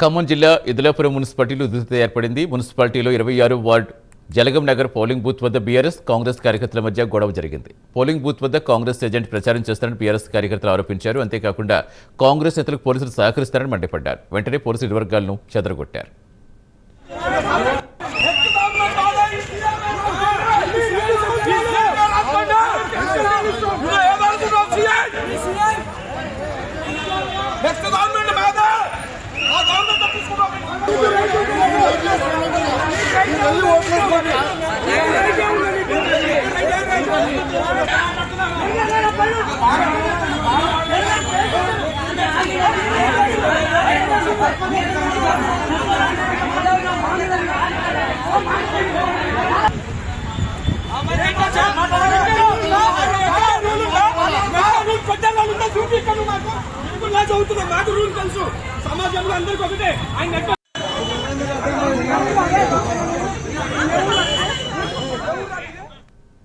ఖమ్మం జిల్లా ఇదలాపురం మున్సిపాలిటీలో ఉధృతి ఏర్పడింది. మున్సిపాలిటీలో ఇరవై ఆరు ward Jalagam Nagar polling booth వద్ద బీఆర్ఎస్ కాంగ్రెస్ కార్యకర్తల మధ్య గొడవ జరిగింది. పోలింగ్ బూత్ వద్ద కాంగ్రెస్ ఏజెంట్ ప్రచారం చేస్తారని బీఆర్ఎస్ కార్యకర్తలు ఆరోపించారు. అంతేకాకుండా కాంగ్రెస్ నేతలకు పోలీసులు సహకరిస్తారని మండిపడ్డారు. వెంటనే పోలీసులు ఇరు వర్గాలను చెదరగొట్టారు నెక్స్ట్ చదువుతున్నాం మాకు రూల్ తెలుసు. సమాజంలో అందరికీ ఒకటే. ఆయన